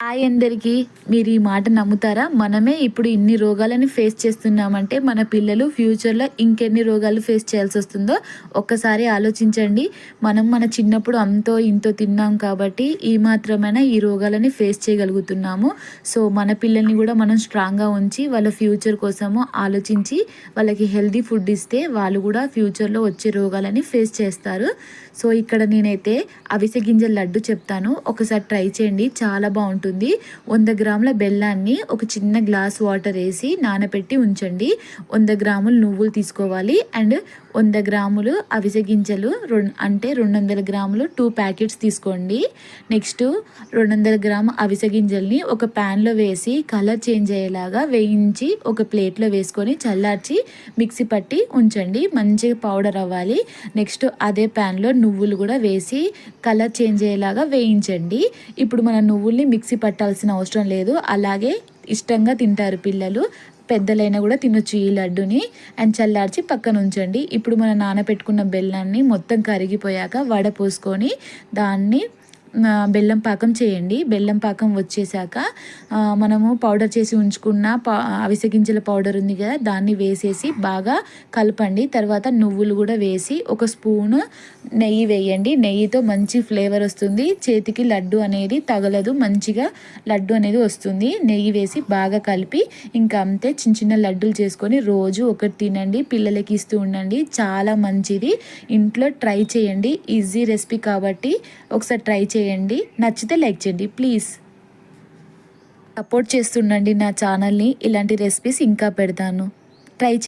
Hi అందరికీ మీరు ఈ మాట నమ్ముతారా? మనమే ఇప్పుడు ఇన్ని రోగాలని ఫేస్ చేస్తున్నామంటే మన పిల్లలు ఫ్యూచర్లో ఇంకెన్ని రోగాలు ఫేస్ చేయాల్సి వస్తుందో ఒక్కసారి ఆలోచించండి. మనం మన చిన్నప్పుడు అంతో ఇంతో తిన్నాం కాబట్టి ఈ మాత్రమైనా ఈ రోగాలని ఫేస్ చేయగలుగుతున్నాము. సో మన పిల్లల్ని కూడా మనం స్ట్రాంగ్గా ఉంచి వాళ్ళ ఫ్యూచర్ కోసము ఆలోచించి వాళ్ళకి హెల్దీ ఫుడ్ ఇస్తే వాళ్ళు కూడా ఫ్యూచర్లో వచ్చే రోగాలని ఫేస్ చేస్తారు. సో ఇక్కడ నేనైతే అవిసె గింజల లడ్డు చెప్తాను. ఒకసారి ట్రై చేయండి. చాలా బాగుంటుంది. వంద గ్రాముల బెల్లాన్ని ఒక చిన్న గ్లాస్ వాటర్ వేసి నానబెట్టి ఉంచండి. వంద గ్రాములు నువ్వులు తీసుకోవాలి. అండ్ వంద గ్రాములు అవిసె గింజలు రెండు అంటే రెండు వందల గ్రాములు టూ ప్యాకెట్స్ తీసుకోండి. నెక్స్ట్ రెండు వందల గ్రాము అవిసె గింజల్ని ఒక ప్యాన్లో వేసి కలర్ చేంజ్ అయ్యేలాగా వేయించి ఒక ప్లేట్లో వేసుకొని చల్లార్చి మిక్సీ పట్టి ఉంచండి. మంచిగా పౌడర్ అవ్వాలి. నెక్స్ట్ అదే ప్యాన్లో నువ్వులు కూడా వేసి కలర్ చేంజ్ అయ్యేలాగా వేయించండి. ఇప్పుడు మన నువ్వుల్ని మిక్సీ పట్టాల్సిన అవసరం లేదు. అలాగే ఇష్టంగా తింటారు పిల్లలు. పెద్దలైనా కూడా తినొచ్చు ఈ లడ్డుని. అండ్ చల్లార్చి పక్కన ఉంచండి. ఇప్పుడు మనం నానబెట్టుకున్న బెల్లాన్ని మొత్తం కరిగిపోయాక వడ పోసుకొని దాన్ని బెల్లం పాకం చేయండి. బెల్లం పాకం వచ్చేసాక మనము పౌడర్ చేసి ఉంచుకున్న పా అవిసె గింజల పౌడర్ ఉంది కదా దాన్ని వేసేసి బాగా కలపండి. తర్వాత నువ్వులు కూడా వేసి ఒక స్పూను నెయ్యి వేయండి. నెయ్యితో మంచి ఫ్లేవర్ వస్తుంది. చేతికి లడ్డు అనేది తగలదు మంచిగా లడ్డు అనేది వస్తుంది. నెయ్యి వేసి బాగా కలిపి ఇంకా అంతే చిన్న చిన్న లడ్డూలు చేసుకొని రోజు ఒకటి తినండి. పిల్లలకి ఇస్తూ ఉండండి. చాలా మంచిది. ఇంట్లో ట్రై చేయండి. ఈజీ రెసిపీ కాబట్టి ఒకసారి ట్రై చేయండి చేయండి నచ్చితే లైక్ చేయండి ప్లీజ్. సపోర్ట్ చేస్తుండండి నా ఛానల్ని ఇలాంటి రెసిపీస్ ఇంకా పెడతాను. ట్రై